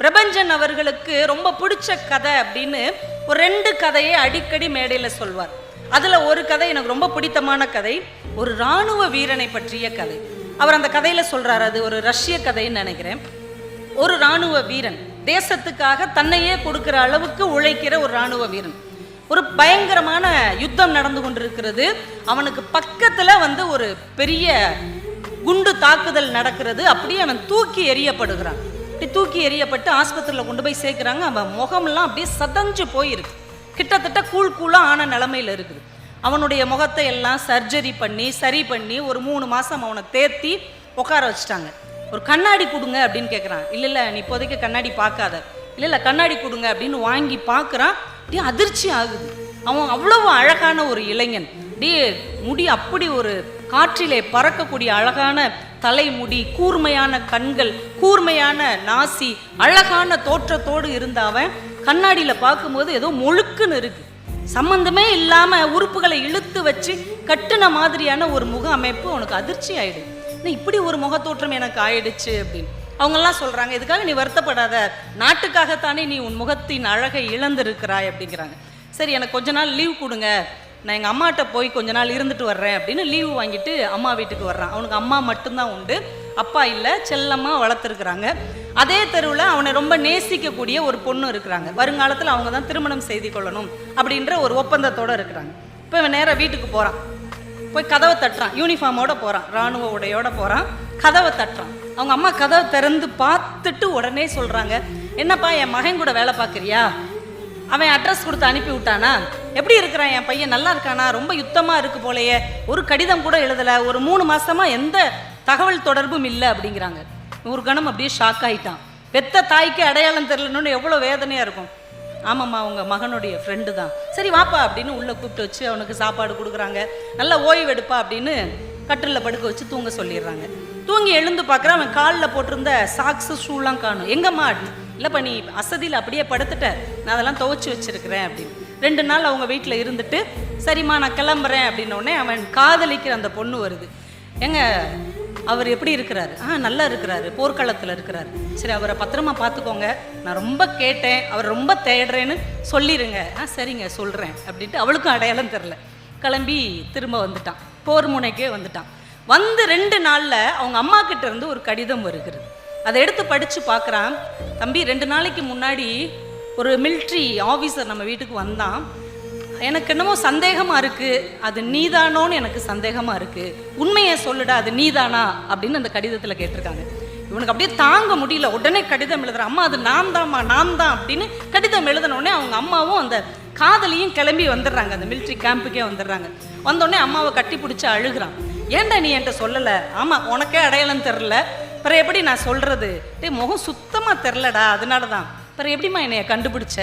பிரபஞ்சன் அவர்களுக்கு ரொம்ப பிடிச்ச கதை அப்படின்னு ஒரு ரெண்டு கதையை அடிக்கடி மேடையில் சொல்வார். அதில் ஒரு கதை எனக்கு ரொம்ப பிடித்தமான கதை ஒரு ராணுவ வீரனை பற்றிய கதை. அவர் அந்த கதையில் சொல்கிறார் அது ஒரு ரஷ்ய கதைன்னு நினைக்கிறேன். ஒரு ராணுவ வீரன் தேசத்துக்காக தன்னையே கொடுக்குற அளவுக்கு உழைக்கிற ஒரு ராணுவ வீரன். ஒரு பயங்கரமான யுத்தம் நடந்து கொண்டிருக்கிறது. அவனுக்கு பக்கத்தில் வந்து ஒரு பெரிய குண்டு தாக்குதல் நடக்கிறது. அப்படியே அவன் தூக்கி எறியப்படுகிறான். அப்படி தூக்கி எறியப்பட்டு ஆஸ்பத்திரியில் கொண்டு போய் சேர்க்குறாங்க. அவன் முகமெல்லாம் அப்படியே சதஞ்சு போயிருக்கு. கிட்டத்தட்ட கூழ் கூழாக ஆன நிலமையில இருக்குது. அவனுடைய முகத்தை எல்லாம் சர்ஜரி பண்ணி சரி பண்ணி ஒரு மூணு மாதம் அவனை தேர்த்தி உட்கார வச்சுட்டாங்க. ஒரு கண்ணாடி கொடுங்க அப்படின்னு கேட்குறான் இல்லை இல்லை நீ இப்போதைக்கு கண்ணாடி பார்க்காத. இல்லை இல்லை கண்ணாடி கொடுங்க அப்படின்னு வாங்கி பார்க்குறான். அப்படியே அதிர்ச்சி ஆகுது. அவன் அவ்வளவு அழகான ஒரு இளைஞன். அப்படியே முடி அப்படி ஒரு காற்றிலே பறக்கக்கூடிய அழகான தலைமுடி கூர்மையான கண்கள் கூர்மையான நாசி அழகான தோற்றத்தோடு இருந்த அவன் கண்ணாடியில் பார்க்கும்போது ஏதோ முழுக்குன்னு இருக்கு. சம்பந்தமே இல்லாம உறுப்புகளை இழுத்து வச்சு கட்டுன மாதிரியான ஒரு முக அமைப்பு உனக்கு அதிர்ச்சி ஆயிடுது இப்படி ஒரு முகத்தோற்றம் எனக்கு ஆயிடுச்சு? அப்படின்னு. அவங்கெல்லாம் சொல்றாங்க இதுக்காக நீ வருத்தப்படாத. நாட்டுக்காகத்தானே நீ உன் முகத்தின் அழகை இழந்திருக்கிறாய் அப்படிங்கிறாங்க. சரி எனக்கு கொஞ்ச நாள் லீவ் கொடுங்க. நான் எங்கள் அம்மாட்ட போய் கொஞ்ச நாள் இருந்துட்டு வர்றேன் அப்படின்னு லீவு வாங்கிட்டு அம்மா வீட்டுக்கு வர்றான். அவனுக்கு அம்மா மட்டும்தான் உண்டு. அப்பா இல்லை செல்லமாக வளர்த்துருக்குறாங்க. அதே தெருவில் அவனை ரொம்ப நேசிக்கக்கூடிய ஒரு பொண்ணு இருக்கிறாங்க. வருங்காலத்தில் அவங்க தான் திருமணம் செய்து கொள்ளணும் அப்படின்ற ஒரு ஒப்பந்தத்தோடு இருக்கிறாங்க. இப்போ இவன் நேராக வீட்டுக்கு போகிறான் போய் கதவை தட்டுறான். யூனிஃபார்மோட போகிறான் ராணுவ உடையோட போகிறான் கதவை தட்டுறான். அவங்க அம்மா கதவை திறந்து பார்த்துட்டு உடனே சொல்கிறாங்க என்னப்பா என் மகன் கூட வேலை பார்க்குறியா? அவன் அட்ரஸ் கொடுத்து அனுப்பி விட்டானா? எப்படி இருக்கிறான்? என் பையன் நல்லா இருக்கானா? ரொம்ப யுத்தமாக இருக்கு போலயே. ஒரு கடிதம் கூட எழுதலை. ஒரு மூணு மாசமா எந்த தகவல் தொடர்பும் இல்லை அப்படிங்கிறாங்க. ஒரு கணம் அப்படியே ஷாக் ஆகிட்டான் பெத்த தாய்க்கு அடையாளம் தெரியலன்னு எவ்வளோ வேதனையாக இருக்கும். ஆமாம்மா அவங்க மகனுடைய ஃப்ரெண்டு தான். சரி வாப்பா அப்படின்னு உள்ளே கூப்பிட்டு வச்சு அவனுக்கு சாப்பாடு கொடுக்குறாங்க. நல்லா ஓய்வு எடுப்பா அப்படின்னு கட்டிலில் படுக்க வச்சு தூங்க சொல்லிடுறாங்க. தூங்கி எழுந்து பார்க்குற அவன் காலில் போட்டிருந்த சாக்ஸு ஷூலாம் காணும். எங்கம்மா இல்லைப்பா நீ அசதியில் அப்படியே படுத்துட்ட. நான் அதெல்லாம் துவைச்சி வச்சிருக்கிறேன் அப்படின்னு. ரெண்டு நாள் அவங்க வீட்டில் இருந்துட்டு சரிம்மா நான் கிளம்புறேன் அப்படின்னோடனே அவன் காதலிக்கிற அந்த பொண்ணு வருது. ஏங்க அவர் எப்படி இருக்கிறார்? ஆ நல்லா இருக்கிறாரு போர்க்களத்தில் இருக்கிறாரு. சரி அவரை பத்திரமா பார்த்துக்கோங்க நான் ரொம்ப கேட்டேன் அவர் ரொம்ப தேடுறேன்னு சொல்லிடுங்க ஆ சரிங்க சொல்கிறேன் அப்படின்ட்டு அவளுக்கும் அடையாளம் தெரில கிளம்பி திரும்ப வந்துட்டான். போர் முனைக்கே வந்துட்டான். வந்து ரெண்டு நாளில் அவங்க அம்மா கிட்ட இருந்து ஒரு கடிதம் வருகிறது. அதை எடுத்து படித்து பார்க்குறான். தம்பி ரெண்டு நாளைக்கு முன்னாடி ஒரு மில்ட்ரி ஆஃபீஸர் நம்ம வீட்டுக்கு வந்தான். எனக்கு என்னமோ சந்தேகமாக இருக்குது அது நீதானோன்னு எனக்கு சந்தேகமாக இருக்குது உண்மையை சொல்லுடா அது நீதானா? அப்படின்னு அந்த கடிதத்தில் கேட்டிருக்காங்க. இவனுக்கு அப்படியே தாங்க முடியல. உடனே கடிதம் எழுதுற அம்மா அது நான் தான்மா நான் தான் அப்படின்னு கடிதம் எழுதினோடனே அவங்க அம்மாவும் அந்த காதலியும் கிளம்பி வந்துடுறாங்க. அந்த மிலிட்ரி கேம்புக்கே வந்துடுறாங்க. வந்தோடனே அம்மாவை கட்டி பிடிச்சி அழுகுறான். ஏன்டா நீ என்கிட்ட சொல்லலை? ஆமாம் உனக்கே அடையாளம் தெரில அப்புறம் எப்படி நான் சொல்கிறது டே முகம் சுத்தமாக தெரிலடா அதனால தான் அப்புறம் எப்படிம்மா என்னைய கண்டுபிடிச்ச?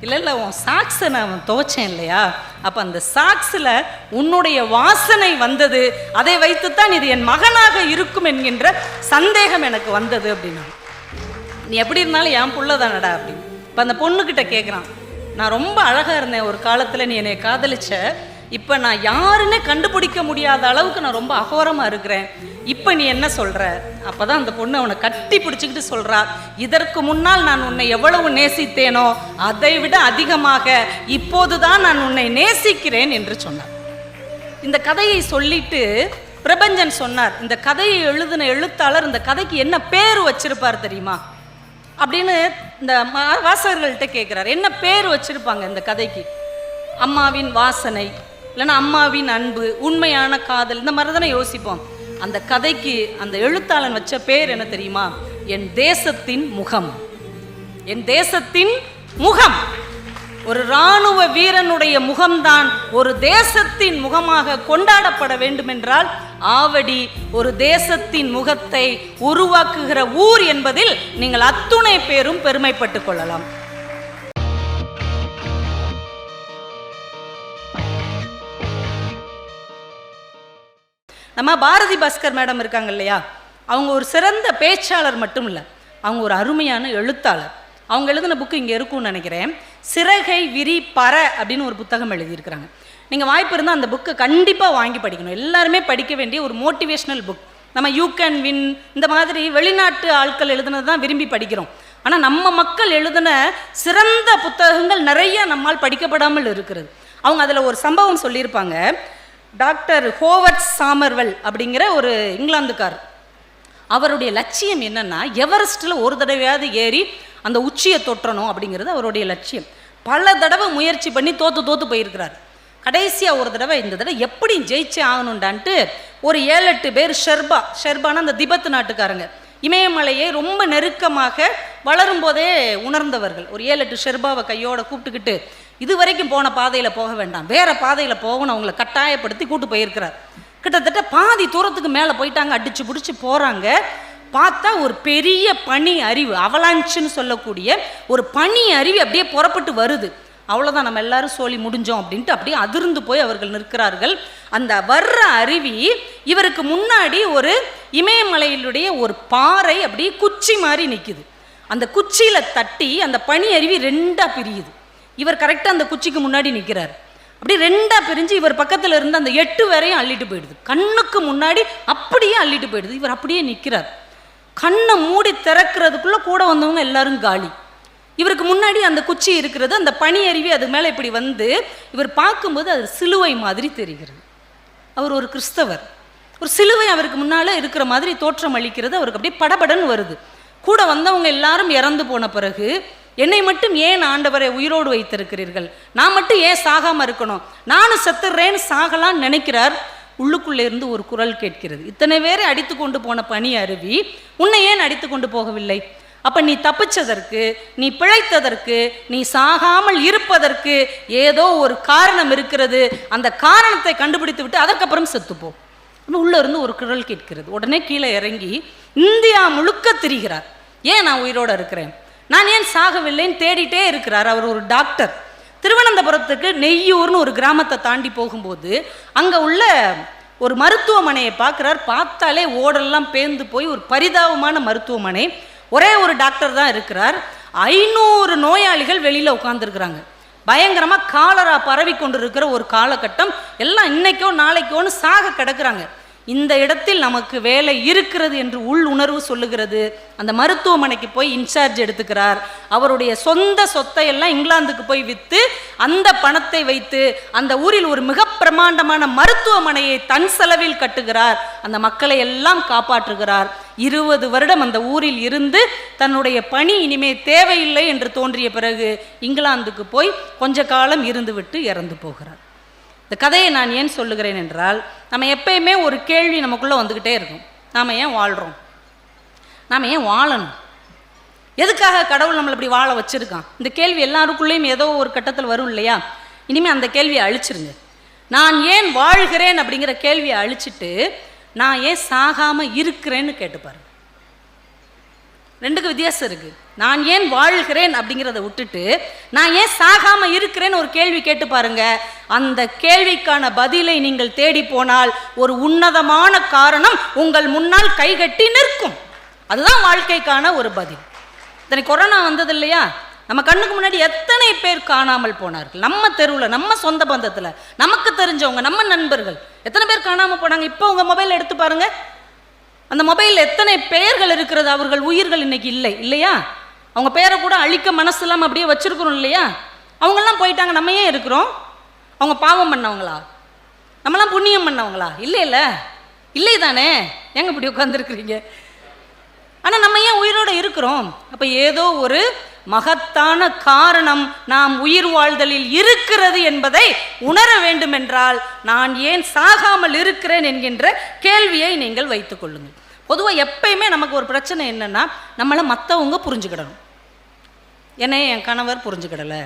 இல்லை இல்லை உன் சாக்ஸை நான் துவைச்சேன் இல்லையா? அப்போ அந்த சாக்ஸில் உன்னுடைய வாசனை வந்தது. அதை வைத்துத்தான் இது என் மகனாக இருக்கும் என்கின்ற சந்தேகம் எனக்கு வந்தது அப்படின்னா. நீ எப்படி இருந்தாலும் என் புள்ள தானடா அப்படின்னு இப்போ அந்த பொண்ணுக்கிட்ட கேட்குறான் நான் ரொம்ப அழகாக இருந்தேன். ஒரு காலத்தில் நீ என்னை காதலிச்ச. இப்போ நான் யாருன்னு கண்டுபிடிக்க முடியாத அளவுக்கு நான் ரொம்ப அகோரமாக இருக்கிறேன். இப்போ நீ என்ன சொல்கிற அப்போ தான் அந்த பொண்ணு அவனை கட்டி பிடிச்சிக்கிட்டு சொல்கிறா இதற்கு முன்னால் நான் உன்னை எவ்வளவு நேசித்தேனோ அதை விட அதிகமாக இப்போது தான் நான் உன்னை நேசிக்கிறேன் என்று சொன்னார். இந்த கதையை சொல்லிட்டு பிரபஞ்சன் சொன்னார் இந்த கதையை எழுதின எழுத்தாளர் இந்த கதைக்கு என்ன பேர் வச்சிருப்பார் தெரியுமா? அப்படின்னு இந்த வாசகர்கள்ட்ட கேட்குறாரு என்ன பேர் வச்சிருப்பாங்க இந்த கதைக்கு? அம்மாவின் வாசனை. இல்லைன்னா அம்மாவின் அன்பு உண்மையான காதல் இந்த மாதிரி தானே யோசிப்போம். அந்த கதைக்கு அந்த எழுத்தாளன் வச்ச பேர் என்ன தெரியுமா? என் தேசத்தின் முகம். என் தேசத்தின் முகம். ஒரு இராணுவ வீரனுடைய முகம்தான் ஒரு தேசத்தின் முகமாக கொண்டாடப்பட வேண்டுமென்றால் ஆவடி ஒரு தேசத்தின் முகத்தை உருவாக்குகிற ஊர் என்பதில் நீங்கள் அத்துணை பேரும் பெருமைப்பட்டுக் கொள்ளலாம். நம்ம பாரதி பாஸ்கர் மேடம் இருக்காங்க இல்லையா? அவங்க ஒரு சிறந்த பேச்சாளர் மட்டும் இல்லை. அவங்க ஒரு அருமையான எழுத்தாளர். அவங்க எழுதின புக்கு இங்கே இருக்கும்னு நினைக்கிறேன். சிறகை விரி பற அப்படின்னு ஒரு புத்தகம் எழுதியிருக்கிறாங்க. நீங்கள் வாய்ப்பு இருந்தால் அந்த புக்கை கண்டிப்பாக வாங்கி படிக்கணும். எல்லாருமே படிக்க வேண்டிய ஒரு மோட்டிவேஷ்னல் புக் நம்ம யூ கேன் வின் இந்த மாதிரி வெளிநாட்டு ஆட்கள் எழுதுனது தான் விரும்பி படிக்கிறோம். ஆனால் நம்ம மக்கள் எழுதின சிறந்த புத்தகங்கள் நிறைய நம்மால் படிக்கப்படாமல் இருக்கிறது. அவங்க அதில் ஒரு சம்பவம் சொல்லியிருப்பாங்க. டாக்டர் ஹோவர்ட் சாமர்வெல் அப்படிங்கிற ஒரு இங்கிலாந்துக்கார் அவருடைய லட்சியம் என்னன்னா எவரெஸ்ட்டில் ஒரு தடவையாவது ஏறி அந்த உச்சியை தொற்றணும் அப்படிங்கிறது அவருடைய லட்சியம். பல தடவை முயற்சி பண்ணி தோற்று தோற்று போயிருக்கிறார். கடைசியாக ஒரு தடவை இந்த தடவை எப்படி ஜெயிச்சே ஆகணுண்டான்ட்டு ஒரு ஏழு எட்டு பேர் ஷெர்பா ஷெர்பானா அந்த திபத்து நாட்டுக்காரங்க. இமயமலையை ரொம்ப நெருக்கமாக வளரும் போதே உணர்ந்தவர்கள். ஒரு ஏழு எட்டு ஷெர்பாவை கையோட கூப்பிட்டுக்கிட்டு இது வரைக்கும் போன பாதையில் போக வேண்டாம். வேற பாதையில் போகணும். அவங்கள கட்டாயப்படுத்தி கூட்டு போயிருக்கிறார். கிட்டத்தட்ட பாதி தூரத்துக்கு மேலே போயிட்டாங்க. அடிச்சு பிடிச்சி போகிறாங்க பார்த்தா ஒரு பெரிய பனி அறிவு அவலாஞ்சுன்னு சொல்லக்கூடிய ஒரு பனி அருவி அப்படியே புறப்பட்டு வருது. அவ்வளோதான் நம்ம எல்லாரும் சோழி முடிஞ்சோம் அப்படின்ட்டு அப்படியே அதிர்ந்து போய் அவர்கள் நிற்கிறார்கள். அந்த வர்ற அருவி இவருக்கு முன்னாடி ஒரு இமயமலையிலுடைய ஒரு பாறை அப்படியே குச்சி மாதிரி நிற்குது அந்த குச்சியில் தட்டி அந்த பனி அருவி ரெண்டாக பிரியுது. இவர் கரெக்டாக அந்த குச்சிக்கு முன்னாடி நிற்கிறார் அப்படி ரெண்டாக பிரிஞ்சு இவர் பக்கத்தில் இருந்து அந்த எட்டு வரையும் அள்ளிட்டு போயிடுது. கண்ணுக்கு முன்னாடி அப்படியே அள்ளிட்டு போயிடுது. இவர் அப்படியே நிற்கிறார் கண்ணை மூடி திறக்கிறதுக்குள்ளே கூட வந்தவங்க எல்லாரும் காலி. இவருக்கு முன்னாடி அந்த குச்சி இருக்கிறது அந்த பனி அருவி அது மேலே இப்படி வந்து இவர் பார்க்கும்போது அது சிலுவை மாதிரி தெரிகிறது. அவர் ஒரு கிறிஸ்தவர். ஒரு சிலுவை அவருக்கு முன்னால் இருக்கிற மாதிரி தோற்றம் அளிக்கிறது. அவருக்கு அப்படியே படபடன்னு வருது. கூட வந்தவங்க எல்லாரும் இறந்து போன பிறகு என்னை மட்டும் ஏன் ஆண்டவரை உயிரோடு வைத்திருக்கிறீர்கள்? நான் மட்டும் ஏன் சாகாம இருக்கணும்? நானும் செத்துறேன்னு சாகலான்னு நினைக்கிறார். உள்ளுக்குள்ளே இருந்து ஒரு குரல் கேட்கிறது. இத்தனை பேரை அடித்து கொண்டு போன பனி அருவி உன்னை ஏன் அடித்து கொண்டு போகவில்லை? அப்ப நீ தப்பிச்சதற்கு நீ பிழைத்ததற்கு நீ சாகாமல் இருப்பதற்கு ஏதோ ஒரு காரணம் இருக்கிறது. அந்த காரணத்தை கண்டுபிடித்து விட்டு அதற்கப்புறம் செத்துப்போம் உள்ளே உள்ள இருந்து ஒரு குரல் கேட்கிறது. உடனே கீழே இறங்கி இந்தியா முழுக்க திரிகிறார். ஏன் நான் உயிரோட இருக்கிறேன்? நான் ஏன் சாகவில்லைன்னு தேடிட்டே இருக்கிறார். அவர் ஒரு டாக்டர் திருவனந்தபுரத்துக்கு நெய்யூர்னு ஒரு கிராமத்தை தாண்டி போகும்போது அங்கே உள்ள ஒரு மருத்துவமனையை பார்க்குறார். பார்த்தாலே ஓடெல்லாம் பேந்து போய் ஒரு பரிதாபமான மருத்துவமனை. ஒரே ஒரு டாக்டர் தான் இருக்கிறார். ஐநூறு நோயாளிகள் வெளியில் உட்காந்துருக்குறாங்க பயங்கரமாக காலரா பரவி கொண்டிருக்கிற ஒரு காலகட்டம். எல்லாம் இன்னைக்கோ நாளைக்கோன்னு சாக கிடக்குறாங்க. இந்த இடத்தில் நமக்கு வேலை இருக்கிறது என்று உள் உணர்வு சொல்லுகிறது. அந்த மருத்துவமனைக்கு போய் இன்சார்ஜ் எடுத்துக்கிறார். அவருடைய சொந்த சொத்தை எல்லாம் இங்கிலாந்துக்கு போய் விற்று அந்த பணத்தை வைத்து அந்த ஊரில் ஒரு மிக பிரமாண்டமான மருத்துவமனையை தன் செலவில் கட்டுகிறார். அந்த மக்களை எல்லாம் காப்பாற்றுகிறார். இருபது வருடம் அந்த ஊரில் இருந்து தன்னுடைய பணி இனிமே தேவையில்லை என்று தோன்றிய பிறகு இங்கிலாந்துக்கு போய் கொஞ்ச காலம் இருந்துவிட்டு இறந்து போகிறார். இந்த கதையை நான் ஏன் சொல்லுகிறேன் என்றால் நம்ம எப்பயுமே ஒரு கேள்வி நமக்குள்ளே வந்துக்கிட்டே இருக்கும். நாம் ஏன் வாழ்கிறோம் நாம் ஏன் வாழணும்? எதுக்காக கடவுள் நம்மளை இப்படி வாழ வச்சுருக்கான்? இந்த கேள்வி எல்லாருக்குள்ளேயும் ஏதோ ஒரு கட்டத்தில் வரும் இல்லையா? இனிமேல் அந்த கேள்வியை அழிச்சிருங்க. நான் ஏன் வாழ்கிறேன் அப்படிங்கிற கேள்வியை அழிச்சிட்டு நான் ஏன் சாகாமல் இருக்கிறேன்னு கேட்டுப்பாரு ரெண்டுக்கு வித்தியாசம் இருக்குது நான் ஏன் வாழ்கிறேன் அப்படிங்கிறத விட்டுட்டு நான் ஏன் சாகாம இருக்கிறேன்னு ஒரு கேள்வி கேட்டு பாருங்க. அந்த கேள்விக்கான பதிலை நீங்கள் தேடி போனால் ஒரு உன்னதமான காரணம் உங்கள் முன்னால் கைகட்டி நிற்கும். அதுதான் வாழ்க்கைக்கான ஒரு பதில். இத்தனை கொரோனா வந்தது இல்லையா? நம்ம கண்ணுக்கு முன்னாடி எத்தனை பேர் காணாமல் போனார்கள்? நம்ம தெருவில் நம்ம சொந்த பந்தத்தில் நமக்கு தெரிஞ்சவங்க நம்ம நண்பர்கள். எத்தனை பேர் காணாமல் போனாங்க? இப்போ உங்கள் மொபைல் எடுத்து பாருங்க. அந்த மொபைலில் எத்தனை பெயர்கள் இருக்கிறது? அவர்கள் உயிர்கள் இன்னைக்கு இல்லை இல்லையா? அவங்க பேரை கூட அழிக்க மனசு இல்லாமல் அப்படியே வச்சுருக்குறோம் இல்லையா? அவங்கெல்லாம் போயிட்டாங்க நம்ம ஏன் இருக்கிறோம்? அவங்க பாவம் பண்ணவங்களா? நம்மலாம் புண்ணியம் பண்ணவங்களா? இல்லை இல்லை. இல்லை தானே? எங்க இப்படி உட்காந்துருக்குறீங்க ஆனால் நம்ம ஏன் உயிரோடு இருக்கிறோம்? அப்போ ஏதோ ஒரு மகத்தான காரணம் நாம் உயிர் வாழ்தலில் இருக்கிறது என்பதை உணர வேண்டுமென்றால் நான் ஏன் சாகாமல் இருக்கிறேன் என்கின்ற கேள்வியை நீங்கள் வைத்துக் கொள்ளுங்கள். பொதுவாக எப்பயுமே நமக்கு ஒரு பிரச்சனை என்னென்னா நம்மளை மற்றவங்க புரிஞ்சுக்கிடணும். என்னை என் கணவர் புரிஞ்சுக்கிடலை.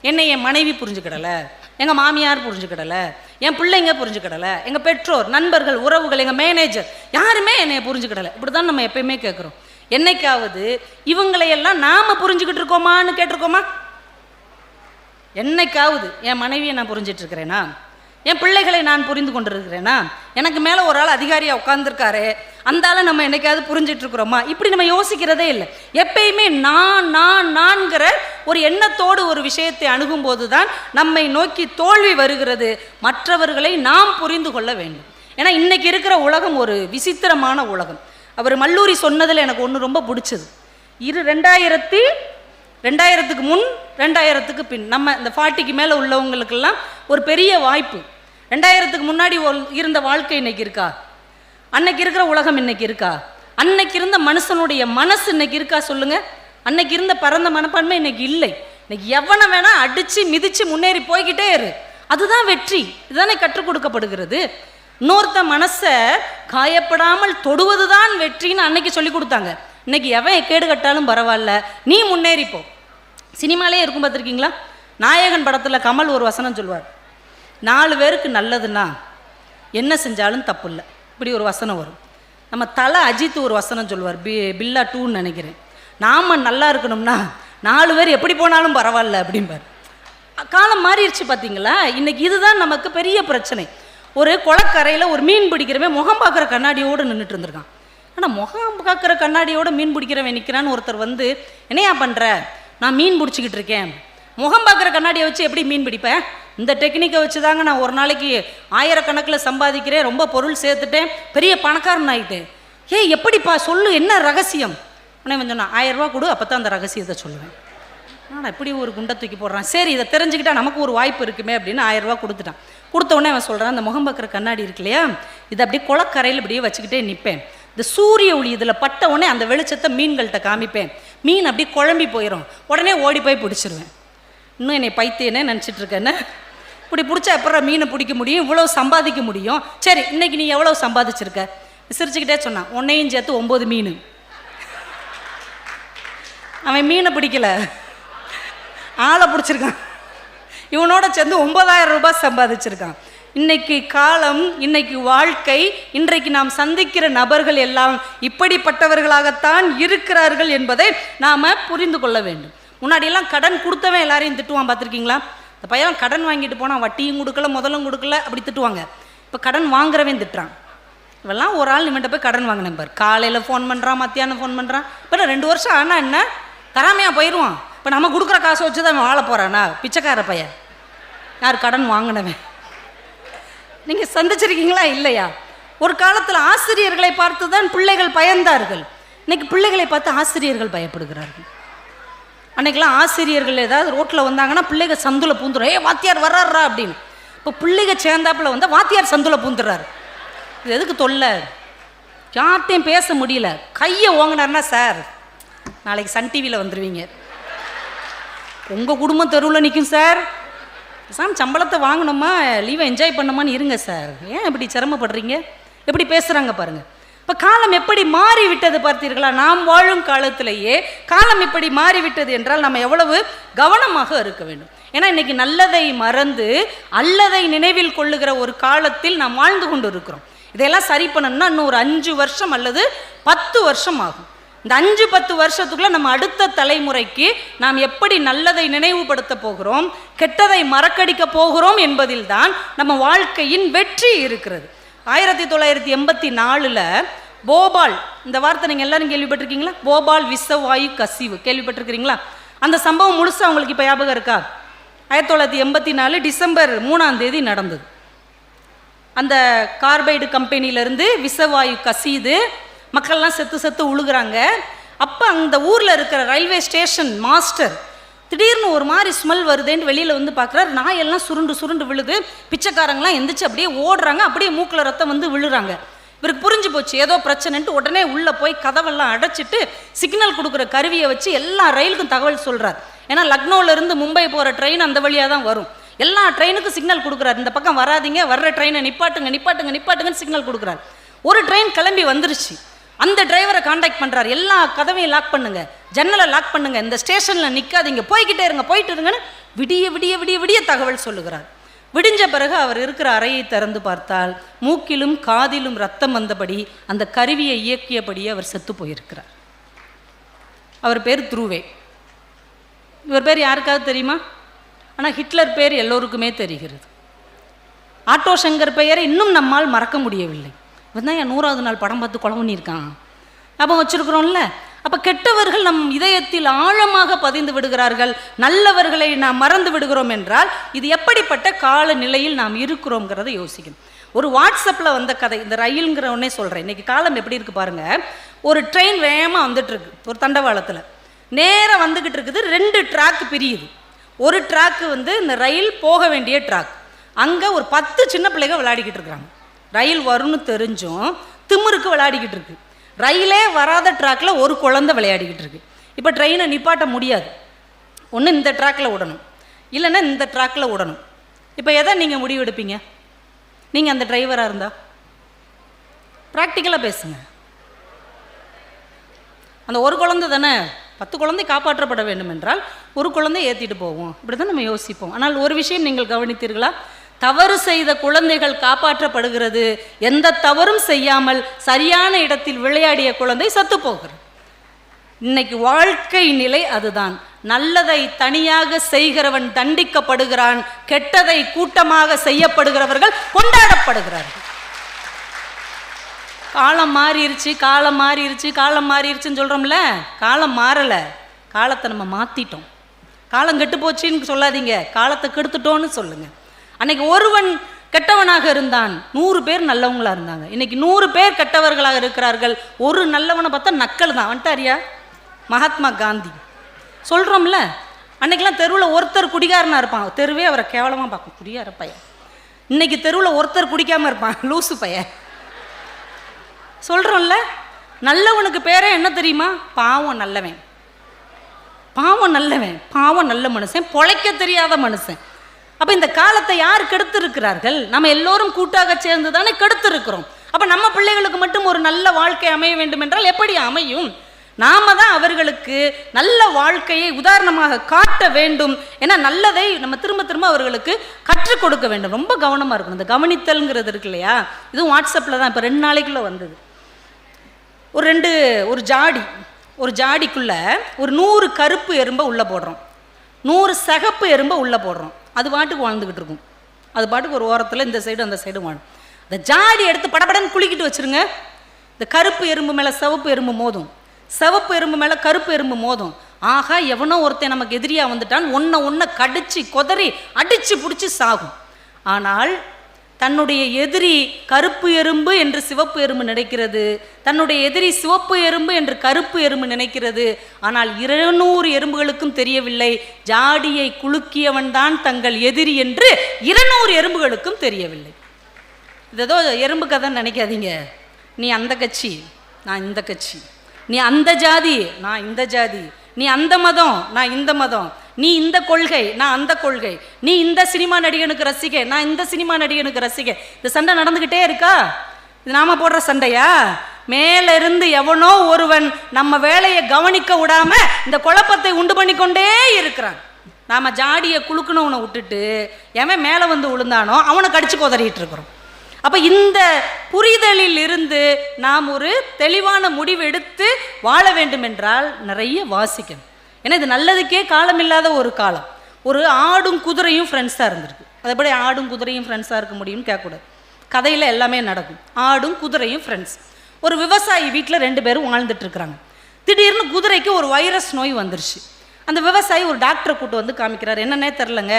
என்னை என் மனைவி புரிஞ்சுக்கிடலை. எங்கள் மாமியார் புரிஞ்சுக்கிடலை. என் பிள்ளைங்க புரிஞ்சுக்கிடலை. எங்கள் பெற்றோர் நண்பர்கள் உறவுகள் எங்கள் மேனேஜர் யாருமே என்னை புரிஞ்சுக்கிடலை. இப்படி தான் நம்ம எப்பயுமே கேட்குறோம் என்னைக்காவது இவங்களையெல்லாம் நாம் புரிஞ்சுக்கிட்டு இருக்கோமான்னு கேட்டிருக்கோமா? என்னைக்காவது என் மனைவியை நான் புரிஞ்சிட்ருக்கிறேனா என் பிள்ளைகளை நான் புரிந்து கொண்டிருக்கிறேனா? எனக்கு மேலே ஒரு ஆள் அதிகாரியாக உட்காந்துருக்காரு அந்த நம்ம என்னைக்காவது புரிஞ்சிட்டு இருக்கிறோமா? இப்படி நம்ம யோசிக்கிறதே இல்லை. எப்பயுமே நான் நான் நான்கிற ஒரு எண்ணத்தோடு ஒரு விஷயத்தை அணுகும்போது தான் நம்மை நோக்கி தோல்வி வருகிறது. மற்றவர்களை நாம் புரிந்து கொள்ள வேண்டும். ஏன்னா இன்னைக்கு இருக்கிற உலகம் ஒரு விசித்திரமான உலகம். அவர் மல்லூரி சொன்னதில் எனக்கு ஒன்று ரொம்ப பிடிச்சது. இரு ரெண்டாயிரத்தி ரெண்டாயிரத்துக்கு முன் ரெண்டாயிரத்துக்கு பின். நம்ம இந்த ஃபார்ட்டிக்கு மேலே உள்ளவங்களுக்கெல்லாம் ஒரு பெரிய வாய்ப்பு. ரெண்டாயிரத்துக்கு முன்னாடி இருந்த வாழ்க்கை இன்னைக்கு இருக்கா? அன்னைக்கு இருக்கிற உலகம் இன்னைக்கு இருக்கா? அன்னைக்கு இருந்த மனுஷனுடைய மனசு இன்னைக்கு இருக்கா சொல்லுங்க? அன்னைக்கு இருந்த பரந்த மனப்பான்மை இன்னைக்கு இல்லை. இன்னைக்கு எவனை வேணா அடிச்சு மிதிச்சு முன்னேறி போய்கிட்டே இரு. அதுதான் வெற்றி. இதுதானே கற்றுக் கொடுக்கப்படுகிறது. இன்னொருத்த மனசை காயப்படாமல் தொடுவதுதான் வெற்றின்னு அன்னைக்கு சொல்லி கொடுத்தாங்க. இன்னைக்கு எவன் கேடு கட்டாலும் பரவாயில்ல. நீ முன்னேறிப்போ சினிமாலே இருக்கும் பார்த்துருக்கீங்களா? நாயகன் படத்தில் கமல் ஒரு வசனம் சொல்லுவார். நாலு பேருக்கு நல்லதுன்னா என்ன செஞ்சாலும் தப்பு இல்லை இப்படி ஒரு வசனம் வரும். நம்ம தலை அஜித் ஒரு வசனம் சொல்லுவார். பி பில்லா டூன்னு நினைக்கிறேன். நாம் நல்லா இருக்கணும்னா நாலு பேர் எப்படி போனாலும் பரவாயில்ல அப்படிம்பார். காலம் மாறிடுச்சு பார்த்தீங்களா? இன்னைக்கு இதுதான் நமக்கு பெரிய பிரச்சனை. ஒரு குளக்கரையில் ஒரு மீன் பிடிக்கிறவன் முகம் பார்க்குற கண்ணாடியோடு நின்றுட்டு இருந்திருக்கான். ஆனால் முகம் பார்க்குற கண்ணாடியோட மீன் பிடிக்கிறவன் நிற்கிறான்னு ஒருத்தர் வந்து என்னையா பண்ணுற நான் மீன் பிடிச்சிக்கிட்டு இருக்கேன். முகம் பார்க்குற கண்ணாடியை வச்சு எப்படி மீன் பிடிப்பேன் இந்த டெக்னிக்கை வச்சு தாங்க நான் ஒரு நாளைக்கு ஆயிரக்கணக்கில் சம்பாதிக்கிறேன் ரொம்ப பொருள் சேர்த்துட்டேன் பெரிய பணக்காரன் ஆகிட்டேன் ஏய் எப்படிப்பா? சொல்லு என்ன ரகசியம்? உடனே வந்து நான் ஆயிரம் கொடு அப்போ தான் அந்த ரகசியத்தை சொல்லுவேன். ஆனால் இப்படி ஒரு குண்டை தூக்கி போடுறான். சரி இதை தெரிஞ்சுக்கிட்டா நமக்கு ஒரு வாய்ப்பு இருக்குமே அப்படின்னு ஆயிரம் கொடுத்துட்டான். கொடுத்த உடனே அவன் சொல்கிறான் அந்த முகம் பார்க்குற கண்ணாடி இருக்கு இல்லையா? இதை அப்படியே குளக்கரையில் இப்படியே வச்சுக்கிட்டே நிற்பேன். இந்த சூரிய ஒளி இதில் பட்ட உடனே அந்த வெளிச்சத்தை மீன்கள்கிட்ட காமிப்பேன். மீன் அப்படியே குழம்பி போயிடும் உடனே ஓடி போய் பிடிச்சிருவேன். இன்னும் என்னை பைத்தியனே நினச்சிட்டு இருக்கேன்னு இப்படி பிடிச்சா அப்புறம் மீனை பிடிக்க முடியும்? இவ்வளோ சம்பாதிக்க முடியும். சரி இன்னைக்கு நீ எவ்வளோ சம்பாதிச்சிருக்க? சிரிச்சுக்கிட்டே சொன்னான். உன்னையும் சேர்த்து ஒம்பது மீன். அவன் மீனை பிடிக்கல. ஆளை பிடிச்சிருக்கான். இவனோட சேர்ந்து ஒன்பதாயிரம் ரூபாய் சம்பாதிச்சிருக்கான். இன்னைக்கு காலம் இன்னைக்கு வாழ்க்கை இன்றைக்கு நாம் சந்திக்கிற நபர்கள் எல்லாம் இப்படிப்பட்டவர்களாகத்தான் இருக்கிறார்கள் என்பதை நாம் புரிந்து கொள்ள வேண்டும். முன்னாடியெல்லாம் கடன் கொடுத்தவன் எல்லாரையும் திட்டுவான் பார்த்துருக்கீங்களா? இந்த பையன் கடன் வாங்கிட்டு போனால் வட்டியும் கொடுக்கல முதலும் கொடுக்கல அப்படி திட்டுவாங்க. இப்போ கடன் வாங்குறவன் திட்டுறான். இவெல்லாம் ஒரு ஆள் நிமிட்ட போய் கடன் வாங்கினேன் பார் காலையில் ஃபோன் பண்ணுறான் மத்தியானம் ஃபோன் பண்ணுறான் இப்போ ரெண்டு வருஷம் ஆனால் என்ன? தராமையாக போயிடுவான் இப்போ நம்ம கொடுக்குற காசை வச்சு தான் அவன் வாழ போகிறானா பிச்சைக்கார பையன். யார் கடன் வாங்கினவன்? நீங்கள் சந்திச்சிருக்கீங்களா? இல்லையா? ஒரு காலத்தில் ஆசிரியர்களை பார்த்து தான் பிள்ளைகள் பயந்தார்கள். இன்னைக்கு பிள்ளைகளை பார்த்து ஆசிரியர்கள் பயப்படுகிறார்கள். அன்னைக்கெல்லாம் ஆசிரியர்கள் ஏதாவது ரோட்டில் வந்தாங்கன்னா பிள்ளைங்க சந்துல பூந்துடும் ஏ வாத்தியார் வர்றாரா அப்படின்னு. இப்போ பிள்ளைங்க சேர்ந்தாப்புல வந்தால் வாத்தியார் சந்துல பூந்துடுறாரு இது எதுக்கு தொல்லை? யார்ட்டையும் பேச முடியல. கையை ஓங்கினார்னா சார் நாளைக்கு சன் டிவியில் வந்துடுவீங்க உங்கள் குடும்பம் தெருவில் நிற்கும் சார். சாம் சம்பளத்தை வாங்கணுமா? லீவை என்ஜாய் பண்ணணுமான்னு இருங்க சார் ஏன் இப்படி சிரமப்படுறீங்க? எப்படி பேசுகிறாங்க பாருங்கள் இப்போ காலம் எப்படி மாறி விட்டது பார்த்தீர்களா? நாம் வாழும் காலத்திலேயே காலம் இப்படி மாறிவிட்டது என்றால் நம்ம எவ்வளவு கவனமாக இருக்க வேண்டும். ஏன்னா இன்னைக்கு நல்லதை மறந்து அல்லதை நினைவில் கொள்ளுகிற ஒரு காலத்தில் நாம் வாழ்ந்து கொண்டு இருக்கிறோம். இதையெல்லாம் சரி பண்ணணும்னா இன்னும் ஒரு அஞ்சு வருஷம் அல்லது பத்து வருஷம் ஆகும். இந்த அஞ்சு பத்து வருஷத்துக்குள்ள நம்ம அடுத்த தலைமுறைக்கு நாம் எப்படி நல்லதை நினைவுபடுத்த போகிறோம் கெட்டதை மறக்கடிக்க போகிறோம் என்பதில் தான் நம்ம வாழ்க்கையின் வெற்றி இருக்கிறது. ஆயிரத்தி தொள்ளாயிரத்தி எண்பத்தி நாலில் போபால் இந்த வார்த்தை நீங்கள் எல்லாரும் கேள்விப்பட்டிருக்கீங்களா? போபால் விசவாயு கசிவு. கேள்விப்பட்டிருக்கிறீங்களா? அந்த சம்பவம் முழுசா அவங்களுக்கு இப்போ ஞாபகம் இருக்கா? ஆயிரத்தி தொள்ளாயிரத்தி எண்பத்தி நாலு டிசம்பர் மூணாம் தேதி நடந்தது. அந்த கார்பைடு கம்பெனியிலேருந்து விசவாயு கசியுது மக்கள்லாம் செத்து செத்து உழுகுறாங்க. அப்போ அந்த ஊரில் இருக்கிற ரயில்வே ஸ்டேஷன் மாஸ்டர் திடீர்னு ஒரு மாதிரி ஸ்மெல் வருதேன்னு வெளியில் வந்து பார்க்குறாரு நாயெல்லாம் சுருண்டு சுருண்டு விழுது. பிச்சைக்காரங்களாம் எந்திரிச்சு அப்படியே ஓடுறாங்க. அப்படியே மூக்கில் ரத்தம் வந்து விழுறாங்க. இவருக்கு புரிஞ்சு போச்சு. ஏதோ பிரச்சனைன்ட்டு உடனே உள்ளே போய் கதவெல்லாம் அடைச்சிட்டு சிக்னல் கொடுக்குற கருவியை வச்சு எல்லா ரயிலுக்கும் தகவல் சொல்கிறார் ஏன்னா லக்னோவிலேருந்து மும்பை போகிற ட்ரெயின் அந்த வழியாக தான் வரும். எல்லா ட்ரெயினுக்கும் சிக்னல் கொடுக்குறாரு. இந்த பக்கம் வராதீங்க. வர்ற ட்ரெயினை நிப்பாட்டுங்க நிப்பாட்டுங்க நிப்பாட்டுங்கன்னு சிக்னல் கொடுக்குறாரு. ஒரு ட்ரெயின் கிளம்பி வந்துருச்சு. அந்த டிரைவரை காண்டாக்ட் பண்ணுறாரு எல்லா கதவையும் லாக் பண்ணுங்க. ஜன்னலை லாக் பண்ணுங்க. இந்த ஸ்டேஷனில் நிற்காதீங்க போய்கிட்டே இருங்க. போயிட்டு இருங்கன்னு விடிய விடிய விடிய விடிய தகவல் சொல்லுகிறார். விடிஞ்ச பிறகு அவர் இருக்கிற அறையை திறந்து பார்த்தால் மூக்கிலும் காதிலும் ரத்தம் வந்தபடி அந்த கருவியை இயக்கியபடியே அவர் செத்து போயிருக்கிறார். அவர் பேர் துருவே. இவர் பேர் யாருக்காவது தெரியுமா? ஆனால் ஹிட்லர் பேர் எல்லோருக்குமே தெரிகிறது. ஆட்டோ சங்கர் பெயரை இன்னும் நம்மால் மறக்க முடியவில்லை. இவன் தான் என் நூறாவது நாள் படம் பார்த்து கொலை பண்ணியிருக்கான். அப்போ வச்சுருக்குறோம்ல. அப்போ கெட்டவர்கள் நம் இதயத்தில் ஆழமாக பதிந்து விடுகிறார்கள். நல்லவர்களை நாம் மறந்து விடுகிறோம் என்றால் இது எப்படிப்பட்ட கால நிலையில் நாம் இருக்கிறோங்கிறத யோசிக்கணும். ஒரு வாட்ஸ்அப்பில் வந்த கதை இந்த ரயில்ங்கிற ஒன்னே சொல்கிறேன் இன்றைக்கி காலம் எப்படி இருக்குது பாருங்கள் ஒரு ட்ரெயின் வேகமாக வந்துட்டுருக்கு ஒரு தண்டவாளத்தில். நேராக வந்துக்கிட்டு இருக்குது ரெண்டு ட்ராக் பிரியுது. ஒரு ட்ராக்கு வந்து இந்த ரயில் போக வேண்டிய ட்ராக் அங்கே ஒரு பத்து சின்ன பிள்ளைங்க விளையாடிக்கிட்டு இருக்காங்க ரயில் வரும்னு தெரிஞ்சும் திமிருக்கு விளையாடிக்கிட்டு இருக்கு. ரயிலே வராத ட்ராக்கில் ஒரு குழந்தை விளையாடிக்கிட்டு இருக்கு. இப்போ ட்ரெயினை நிப்பாட்ட முடியாது. ஒன்று இந்த ட்ராக்கில் விடணும் இல்லைன்னா இந்த ட்ராக்கில் விடணும் இப்போ எதை நீங்கள் முடிவு எடுப்பீங்க நீங்கள் அந்த டிரைவராக இருந்தா? ப்ராக்டிக்கலாக பேசுங்க. அந்த ஒரு குழந்தை தானே பத்து குழந்தை காப்பாற்றப்பட வேண்டும் என்றால் ஒரு குழந்தை ஏற்றிட்டு போவோம். இப்படி தான் நம்ம யோசிப்போம். ஆனால் ஒரு விஷயம் நீங்கள் கவனித்தீர்களா? தவறு செய்த குழந்தைகள் காப்பாற்றப்படுகிறது. எந்த தவறும் செய்யாமல் சரியான இடத்தில் விளையாடிய குழந்தை சத்து போகிறது. இன்னைக்கு வாழ்க்கை நிலை அதுதான். நல்லதை தனியாக செய்கிறவன் தண்டிக்கப்படுகிறான் கெட்டதை கூட்டமாக செய்யப்படுகிறவர்கள் கொண்டாடப்படுகிறார்கள். காலம் மாறிடுச்சு காலம் மாறிடுச்சு காலம் மாறிடுச்சுன்னு சொல்கிறோம்ல காலம் மாறலை. காலத்தை நம்ம மாற்றிட்டோம் காலம் கெட்டு போச்சுன்னு சொல்லாதீங்க. காலத்தை கெடுத்துட்டோன்னு சொல்லுங்கள் அன்னைக்கு ஒருவன் கெட்டவனாக இருந்தான் நூறு பேர் நல்லவங்களா இருந்தாங்க. இன்னைக்கு நூறு பேர் கெட்டவர்களாக இருக்கிறார்கள். ஒரு நல்லவனை பார்த்தா நக்கல் தான். வந்துட்டாரியா மகாத்மா காந்தி. சொல்கிறோம்ல அன்னைக்கெல்லாம் தெருவில் ஒருத்தர் குடிகாரனா இருப்பான். தெருவே அவரை கேவலமாக பார்க்கும். குடிகார பையன். இன்னைக்கு தெருவில் ஒருத்தர் குடிக்காம இருப்பான். லூசு பையன். சொல்கிறோம்ல நல்லவனுக்கு பேரே என்ன தெரியுமா? பாவம் நல்லவன். பாவம் நல்லவன். பாவம் நல்ல மனுஷன். பொழைக்க தெரியாத மனுஷன். அப்போ இந்த காலத்தை யார் கெடுத்திருக்கிறார்கள்? நம்ம எல்லோரும் கூட்டாக சேர்ந்து தானே கெடுத்திருக்கிறோம். அப்போ நம்ம பிள்ளைகளுக்கு மட்டும் ஒரு நல்ல வாழ்க்கை அமைய வேண்டும் என்றால் எப்படி அமையும்? நாம தான் அவர்களுக்கு நல்ல வாழ்க்கையை உதாரணமாக காட்ட வேண்டும் ஏன்னா நல்லதை நம்ம திரும்ப திரும்ப அவர்களுக்கு கற்றுக் கொடுக்க வேண்டும். ரொம்ப கவனமாக இருக்கணும். இந்த கவனித்தல்ங்கிறது இருக்கு இல்லையா? இதுவும் வாட்ஸ்அப்பில் தான் இப்போ ரெண்டு நாளைக்குள்ளே வந்தது. ஒரு ரெண்டு ஒரு ஜாடி ஒரு ஜாடிக்குள்ளே ஒரு நூறு கருப்பு எறும்பை உள்ளே போடுறோம். நூறு சகப்பு எறும்பை உள்ளே போடுறோம். அது பாட்டுக்கு வாழ்ந்துக்கிட்டு இருக்கும். அது பாட்டுக்கு ஒரு ஓரத்தில் இந்த சைடு அந்த சைடு வாழும். இந்த ஜாடி எடுத்து படபடன்னு குளிக்கிட்டு வச்சிருங்க. இந்த கருப்பு எறும்பு மேலே சிவப்பு எறும்பு மோதும். சிவப்பு எறும்பு மேலே கருப்பு எறும்பு மோதும். ஆகா எவனோ ஒருத்தன் நமக்கு எதிரியாக வந்துட்டான். ஒன்றை ஒன்றை கடிச்சு கொதறி அடித்து பிடிச்சி சாகும். ஆனால் தன்னுடைய எதிரி கருப்பு எறும்பு என்று சிவப்பு எறும்பு நினைக்கிறது. தன்னுடைய எதிரி சிவப்பு எறும்பு என்று கருப்பு எறும்பு நினைக்கிறது. ஆனால் இருநூறு எறும்புகளுக்கும் தெரியவில்லை. ஜாடியை குலுக்கியவன் தான் தங்கள் எதிரி என்று இருநூறு எறும்புகளுக்கும் தெரியவில்லை. இது ஏதோ எறும்பு கதை நினைக்காதீங்க. நீ அந்த கட்சி நான் இந்த கட்சி. நீ அந்த ஜாதி நான் இந்த ஜாதி. நீ அந்த மதம் நான் இந்த மதம். நீ இந்த கொள்கை நான் அந்த கொள்கை. நீ இந்த சினிமா நடிகனுக்கு ரசிகை நான் இந்த சினிமா நடிகனுக்கு ரசிகை. இந்த சண்டை நடந்துக்கிட்டே இருக்கா? இது நாம போடுற சண்டையா? மேலிருந்து எவனோ ஒருவன் நம்ம வேலையை கவனிக்க விடாம இந்த குழப்பத்தை உண்டு பண்ணிக்கொண்டே இருக்கிறான். நாம ஜாடியை குலுக்குனவனை விட்டுட்டு எவன் மேலே வந்து விழுந்தானோ அவனை கடிச்சு கொதறிட்டு இருக்கிறோம். அப்போ இந்த புரிதலில் இருந்து நாம் ஒரு தெளிவான முடிவு எடுத்து வாழ வேண்டும் என்றால் நிறைய வாசிக்கணும். ஏன்னா இது நல்லதுக்கே காலம் இல்லாத ஒரு காலம். ஒரு ஆடும் குதிரையும் ஃப்ரெண்ட்ஸாக இருந்திருக்கு. அதேபடி ஆடும் குதிரையும் ஃப்ரெண்ட்ஸாக இருக்க முடியும்னு கேட்கக்கூடாது. கதையில் எல்லாமே நடக்கும். ஆடும் குதிரையும் ஃப்ரெண்ட்ஸ் ஒரு விவசாயி வீட்டில் ரெண்டு பேரும் வாழ்ந்துட்டுருக்குறாங்க திடீர்னு குதிரைக்கு ஒரு வைரஸ் நோய் வந்துருச்சு. அந்த விவசாயி ஒரு டாக்டரை கூட்டு வந்து காமிக்கிறார். என்னன்னே தெரிலங்க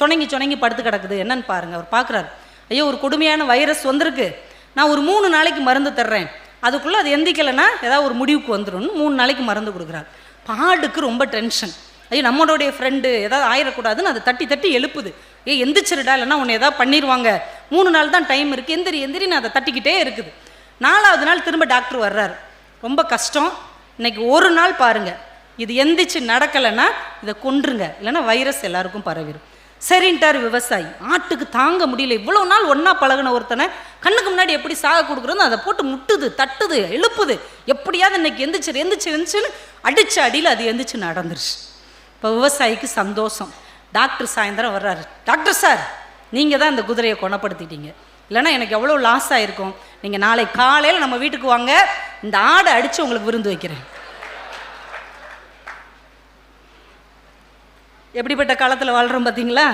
சொனங்கி சொனங்கி படுத்து கிடக்குது. என்னன்னு பாருங்க. அவர் பார்க்குறாரு ஐயோ ஒரு கொடுமையான வைரஸ் வந்திருக்கு. நான் ஒரு மூணு நாளைக்கு மருந்து தர்றேன். அதுக்குள்ளே அது எந்திக்கலைன்னா ஏதாவது ஒரு முடிவுக்கு வந்துடும்னு மூணு நாளைக்கு மருந்து கொடுக்குறாரு. பாடுக்கு ரொம்ப டென்ஷன் ஐயோ நம்மளுடைய ஃப்ரெண்டு ஏதாவது ஆயிடக்கூடாதுன்னு அதை தட்டி தட்டி எழுப்புது. ஏ எந்திரிச்சிருடா இல்லைன்னா உன்னை ஏதாவது பண்ணிடுவாங்க மூணு நாள் தான் டைம் இருக்குது எந்திரி எந்திரின்னு அதை தட்டிக்கிட்டே இருக்குது. நாலாவது நாள் திரும்ப டாக்டர் வர்றாரு. ரொம்ப கஷ்டம். இன்னைக்கு ஒரு நாள் பாருங்க. இது எந்திரிச்சு நடக்கலைன்னா இதை கொன்றுங்க. இல்லைன்னா வைரஸ் எல்லாருக்கும் பரவிடும் சரின்ட்டார் விவசாயி. ஆட்டுக்கு தாங்க முடியல. இவ்வளோ நாள் ஒன்றா பழகுன ஒருத்தனை கண்ணுக்கு முன்னாடி எப்படி சாக கொடுக்குறோன்னு அதை போட்டு முட்டுது தட்டுது எழுப்புது. எப்படியாவது இன்னைக்கு எந்திரிச்சு எந்திரிச்சு எந்திரிச்சுன்னு அடித்த அடியில் அது எந்திரிச்சு நடந்துருச்சு. இப்போ விவசாயிக்கு சந்தோஷம். டாக்டர் சாயந்தரம் வர்றாரு. டாக்டர் சார் நீங்கள் தான் இந்த குதிரையை குணப்படுத்திட்டீங்க. இல்லைன்னா எனக்கு எவ்வளோ லாஸ் ஆகிருக்கும் நீங்கள் நாளை காலையில் நம்ம வீட்டுக்கு வாங்க. இந்த ஆடை அடித்து உங்களுக்கு விருந்து வைக்கிறேன். எப்படிப்பட்ட காலத்தில் வாழ்கிறோம் பார்த்தீங்களா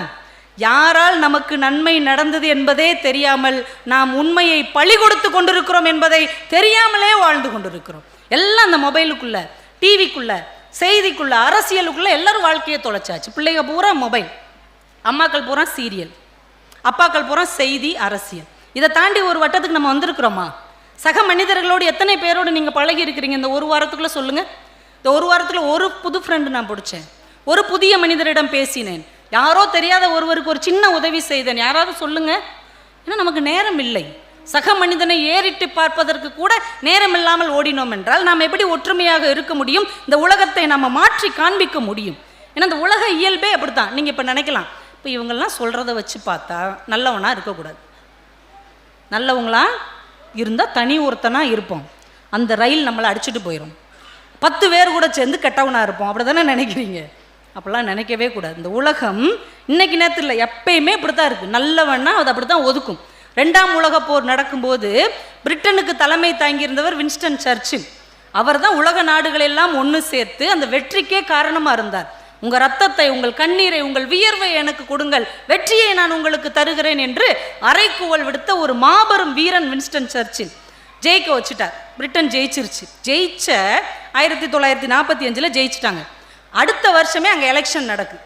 யாரால் நமக்கு நன்மை நடந்தது என்பதே தெரியாமல் நாம் உண்மையை பழி கொடுத்து கொண்டிருக்கிறோம் என்பதை தெரியாமலே வாழ்ந்து கொண்டிருக்கிறோம். எல்லாம் அந்த மொபைலுக்குள்ள டிவிக்குள்ள செய்திக்குள்ள அரசியலுக்குள்ள எல்லாரும் வாழ்க்கையை தொலைச்சாச்சு. பிள்ளைங்க பூரா மொபைல். அம்மாக்கள் பூரா சீரியல். அப்பாக்கள் பூரா செய்தி அரசியல். இதை தாண்டி ஒரு வட்டத்துக்கு நம்ம வந்திருக்கிறோமா? சக மனிதர்களோடு எத்தனை பேரோடு நீங்கள் பழகி இருக்கிறீங்க இந்த ஒரு வாரத்துக்குள்ளே சொல்லுங்கள் இந்த ஒரு வாரத்தில் ஒரு புது ஃப்ரெண்டு நான் பிடிச்சேன். ஒரு புதிய மனிதரிடம் பேசினேன். யாரோ தெரியாத ஒருவருக்கு ஒரு சின்ன உதவி செய்தேன். யாராவது சொல்லுங்க. ஏன்னா நமக்கு நேரம் இல்லை. சக மனிதனை ஏறிட்டு பார்ப்பதற்கு கூட நேரம் இல்லாமல் ஓடினோம் என்றால் நாம் எப்படி ஒற்றுமையாக இருக்க முடியும்? இந்த உலகத்தை நம்ம மாற்றி காண்பிக்க முடியும். ஏன்னா இந்த உலக இயல்பே அப்படித்தான். நீங்கள் இப்போ நினைக்கலாம். இப்போ இவங்கெல்லாம் சொல்கிறத வச்சு பார்த்தா நல்லவனாக இருக்கக்கூடாது. நல்லவங்களா இருந்தால் தனி ஒருத்தனாக இருப்போம். அந்த ரயில் நம்மளை அடிச்சுட்டு போயிடும் பத்து பேர் கூட சேர்ந்து கெட்டவனாக இருப்போம். அப்படி தானே நினைக்கிறீங்க? அப்படிலாம் நினைக்கவே கூடாது. இந்த உலகம் இன்னைக்கு நேரத்தில் இல்லை எப்பயுமே இப்படி தான் இருக்குது நல்லவன்னா அது அப்படி தான் ஒதுக்கும். ரெண்டாம் உலக போர் நடக்கும்போது பிரிட்டனுக்கு தலைமை தாங்கியிருந்தவர் வின்ஸ்டன் சர்ச்சில். அவர் தான் உலக நாடுகளெல்லாம் ஒன்று சேர்த்து அந்த வெற்றிக்கே காரணமாக இருந்தார். உங்கள் ரத்தத்தை உங்கள் கண்ணீரை உங்கள் வியர்வை எனக்கு கொடுங்கள். வெற்றியை நான் உங்களுக்கு தருகிறேன் என்று அரைக்குவல் விடுத்த ஒரு மாபெரும் வீரன் வின்ஸ்டன் சர்ச்சில். ஜெயிக்க வச்சுட்டார். பிரிட்டன் ஜெயிச்சிருச்சு. ஜெயிச்ச ஆயிரத்தி தொள்ளாயிரத்தி நாற்பத்தி அஞ்சில் ஜெயிச்சிட்டாங்க. அடுத்த வருஷமே அங்கே எலெக்ஷன் நடக்குது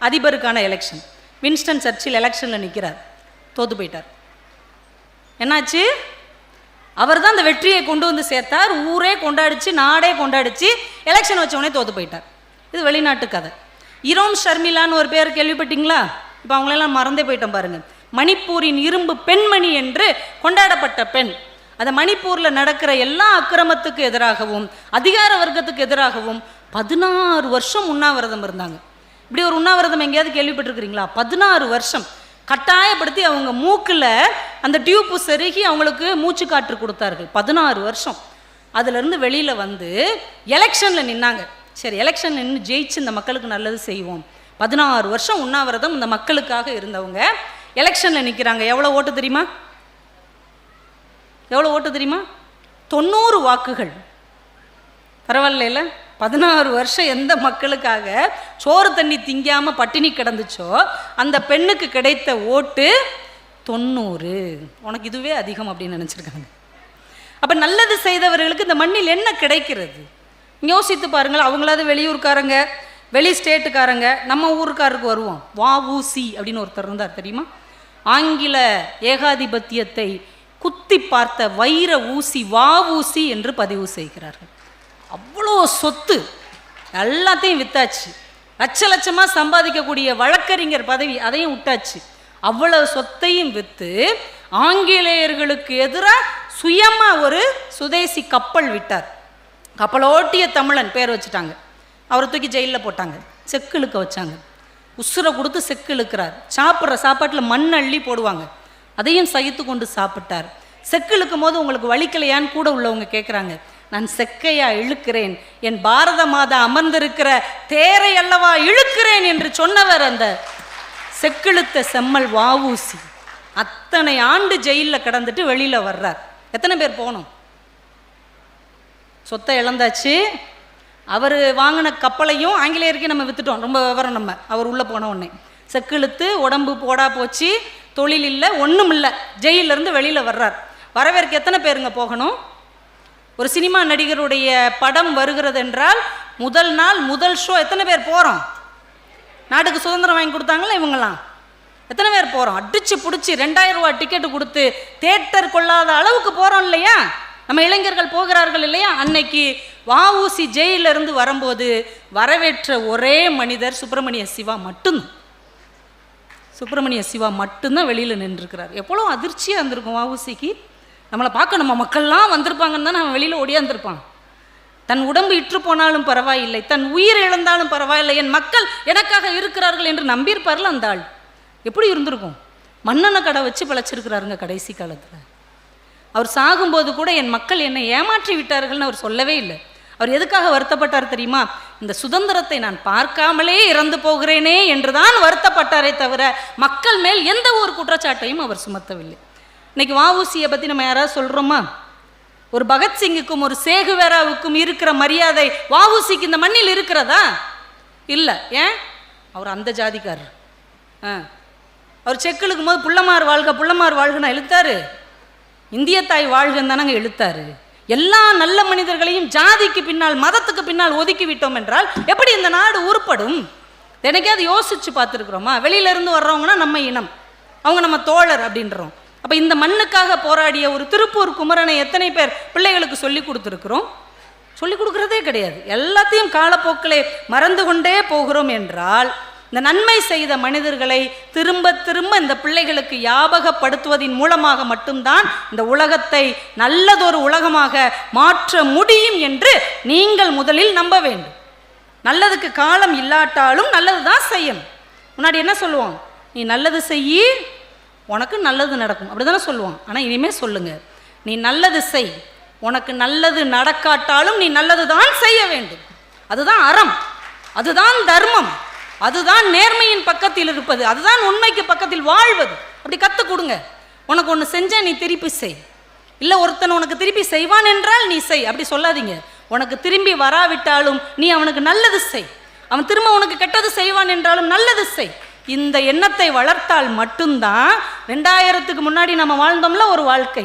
அதிபருக்கான எலெக்ஷன் வின்ஸ்டன் சர்ச்சில் எலெக்ஷனில் நிற்கிறார் தோத்து போயிட்டார். என்னாச்சு? அவர் தான் அந்த வெற்றியை கொண்டு வந்து சேர்த்தார். ஊரே கொண்டாடிச்சு நாடே கொண்டாடிச்சு எலெக்ஷன் வச்சவனே தோத்து போயிட்டார். இது வெளிநாட்டு கதை. இரோம் ஷர்மிளான்னு ஒரு பேர் கேள்விப்பட்டீங்களா? இப்போ அவங்களெல்லாம் மறந்தே போயிட்டோம் பாருங்கள் மணிப்பூரின் இரும்பு பெண்மணி என்று கொண்டாடப்பட்ட பெண். அந்த மணிப்பூரில் நடக்கிற எல்லா அக்கிரமத்துக்கு எதிராகவும் அதிகார வர்க்கத்துக்கு எதிராகவும் பதினாறு வருஷம் உண்ணாவிரதம் இருந்தாங்க. இப்படி ஒரு உண்ணாவிரதம் எங்கேயாவது கேள்விப்பட்டிருக்கிறீங்களா? பதினாறு வருஷம். கட்டாயப்படுத்தி அவங்க மூக்கில் அந்த டியூப்பு செருகி அவங்களுக்கு மூச்சு காற்று கொடுத்தார்கள். பதினாறு வருஷம். அதுலேருந்து வெளியில் வந்து எலெக்ஷனில் நின்னாங்க. சரி எலெக்ஷன் நின்று ஜெயிச்சு இந்த மக்களுக்கு நல்லது செய்வோம். பதினாறு வருஷம் உண்ணாவிரதம் இந்த மக்களுக்காக இருந்தவங்க எலெக்ஷனில் நிற்கிறாங்க எவ்வளோ ஓட்டு தெரியுமா? எவ்வளோ ஓட்டு தெரியுமா? தொண்ணூறு வாக்குகள். பரவாயில்ல பதினாறு வருஷம் எந்த மக்களுக்காக சோறு தண்ணி திங்காமல் பட்டினி கிடந்துச்சோ அந்த பெண்ணுக்கு கிடைத்த ஓட்டு தொண்ணூறு. உனக்கு இதுவே அதிகம் அப்படின்னு நினச்சிருக்காங்க. அப்போ நல்லது செய்தவர்களுக்கு இந்த மண்ணில் என்ன கிடைக்கிறது? யோசித்து பாருங்கள் அவங்களாவது வெளியூர்காரங்க வெளி ஸ்டேட்டுக்காரங்க நம்ம ஊருக்காருக்கு வருவோம். வா ஊசி அப்படின்னு ஒருத்தர் இருந்தார் தெரியுமா? ஆங்கில ஏகாதிபத்தியத்தை குத்தி பார்த்த வைர ஊசி வா ஊசி என்று பதிவு செய்கிறார்கள். அவ்வளோ சொத்து. எல்லாத்தையும் வித்தாச்சு. லட்ச லட்சமாக சம்பாதிக்கக்கூடிய வழக்கறிஞர் பதவி அதையும் விட்டாச்சு. அவ்வளவு சொத்தையும் விற்று ஆங்கிலேயர்களுக்கு எதிராக சுயமாக ஒரு சுதேசி கப்பல் விட்டார். கப்பலோட்டிய தமிழன் பேர் வச்சுட்டாங்க. அவரை தூக்கி ஜெயிலில் போட்டாங்க. செக்கு இழுக்க வச்சாங்க. உசுரை கொடுத்து செக்கு இழுக்கிறார். சாப்பிட்ற சாப்பாட்டில் மண் அள்ளி போடுவாங்க. அதையும் சகித்து கொண்டு சாப்பிட்டார். செக்கு இழுக்கும் போது உங்களுக்கு வலிக்கலையான்னு கூட உள்ளவங்க கேட்குறாங்க நான் செக்கையா இழுக்கிறேன். என் பாரத மாதா அமர்ந்திருக்கிற தேரை அல்லவா இழுக்கிறேன் என்று சொன்னவர் அந்த செக்கிழுத்த செம்மல் வாவூசி. அத்தனை ஆண்டு ஜெயிலில் கடந்துட்டு வெளியில் வர்றார். எத்தனை பேர் போகணும்? சொத்தை இழந்தாச்சு. அவர் வாங்கின கப்பலையும் ஆங்கிலேயருக்கே நம்ம வித்துட்டோம். ரொம்ப விவரம் நம்ம. அவர் உள்ளே போன உடனே. செக்கிழுத்து உடம்பு போடா போச்சு. தொழில் இல்லை ஒன்றும் இல்லை. ஜெயிலிருந்து வெளியில் வர்றார். வரவேற்க எத்தனை பேருங்க போகணும்? ஒரு சினிமா நடிகருடைய படம் வருகிறது என்றால் முதல் நாள் முதல் ஷோ எத்தனை பேர் போகிறோம் நாட்டுக்கு சுதந்திரம் வாங்கி கொடுத்தாங்களே இவங்கெல்லாம்? எத்தனை பேர் போகிறோம் அடிச்சு பிடிச்சி ரெண்டாயிரம் ரூபா டிக்கெட்டு கொடுத்து தேட்டர் கொள்ளாத அளவுக்கு போகிறோம் இல்லையா? நம்ம இளைஞர்கள் போகிறார்கள் இல்லையா? அன்னைக்கு வஉசி ஜெயிலிருந்து வரும்போது வரவேற்ற ஒரே மனிதர் சுப்பிரமணிய சிவா மட்டும்தான். சுப்பிரமணிய சிவா மட்டும்தான் வெளியில் நின்றுருக்கிறார். எவ்வளோ அதிர்ச்சியாக இருந்திருக்கும் வஉசிக்கு. நம்மளை பார்க்க நம்ம மக்கள்லாம் வந்திருப்பாங்கன்னு தான் அவன் வெளியில் ஓடியாந்துருப்பான். தன் உடம்பு இற்று போனாலும் பரவாயில்லை தன் உயிர் இழந்தாலும் பரவாயில்லை என் மக்கள் எனக்காக இருக்கிறார்கள் என்று நம்பியிருப்பார்ல அந்த ஆள். எப்படி இருந்திருக்கும்? மன்னனை கடை வச்சு பிழைச்சிருக்கிறாருங்க கடைசி காலத்தில். அவர் சாகும்போது கூட என் மக்கள் என்னை ஏமாற்றி விட்டார்கள்னு அவர் சொல்லவே இல்லை. அவர் எதுக்காக வருத்தப்பட்டார் தெரியுமா? இந்த சுதந்திரத்தை நான் பார்க்காமலே இறந்து போகிறேனே என்றுதான் வருத்தப்பட்டாரே தவிர மக்கள் மேல் எந்த ஒரு குற்றச்சாட்டையும் அவர் சுமத்தவில்லை. இன்னைக்கு வாவூசியை பற்றி நம்ம யாராவது சொல்கிறோமா ஒரு பகத்சிங்குக்கும் ஒரு சேகுவேராவுக்கும் இருக்கிற மரியாதை வாவூசிக்கு இந்த மண்ணில் இருக்கிறதா? இல்லை. ஏன்? அவர் அந்த ஜாதிக்காரர். ஆ. அவர் செக் இழுக்கும் போது புள்ளமார் வாழ்க புள்ளமார் வாழ்கன்னு எழுத்தாரு. இந்திய தாய் வாழ்கன்னு தானங்க எழுத்தாரு. எல்லா நல்ல மனிதர்களையும் ஜாதிக்கு பின்னால் மதத்துக்கு பின்னால் ஒதுக்கி விட்டோம் என்றால் எப்படி இந்த நாடு உருப்படும்? எனக்காவது யோசிச்சு பார்த்துருக்குறோமா? வெளியிலேருந்து வர்றவங்கன்னா நம்ம இனம். அவங்க நம்ம தோழர் அப்படின்றோம். அப்போ இந்த மண்ணுக்காக போராடிய ஒரு திருப்பூர் குமரனை எத்தனை பேர் பிள்ளைகளுக்கு சொல்லி கொடுத்துருக்குறோம்? சொல்லி கொடுக்குறதே கிடையாது. எல்லாத்தையும் காலப்போக்கிலே மறந்து கொண்டே போகிறோம் என்றால் இந்த நன்மை செய்த மனிதர்களை திரும்ப திரும்ப இந்த பிள்ளைகளுக்கு ஞாபகப்படுத்துவதின் மூலமாக மட்டும்தான் இந்த உலகத்தை நல்லதொரு உலகமாக மாற்ற முடியும் என்று நீங்கள் முதலில் நம்ப வேண்டும். நல்லதுக்கு காலம் இல்லாட்டாலும் நல்லது தான் செய்யணும். முன்னாடி என்ன சொல்லுவோம்? நீ நல்லது செய்யி உனக்கு நல்லது நடக்கும். அப்படி தானே சொல்லுவான் ஆனால் இனிமேல் சொல்லுங்கள் நீ நல்லது செய். உனக்கு நல்லது நடக்காட்டாலும் நீ நல்லது தான் செய்ய வேண்டும். அதுதான் அறம். அதுதான் தர்மம். அதுதான் நேர்மையின் பக்கத்தில் இருப்பது. அதுதான் உண்மைக்கு பக்கத்தில் வாழ்வது. அப்படி கற்றுக் கொடுங்க. உனக்கு ஒன்று செஞ்ச நீ திருப்பி செய். இல்லை ஒருத்தன் உனக்கு திருப்பி செய்வான் என்றால் நீ செய். அப்படி சொல்லாதீங்க. உனக்கு திரும்பி வராவிட்டாலும் நீ அவனுக்கு நல்லது செய். அவன் திரும்ப உனக்கு கெட்டது செய்வான் என்றாலும் நல்லது செய். இந்த எண்ணத்தை வளர்த்தால் மட்டும்தான் ரெண்டாயிரத்துக்கு முன்னாடி நம்ம வாழ்ந்தோம்ல ஒரு வாழ்க்கை.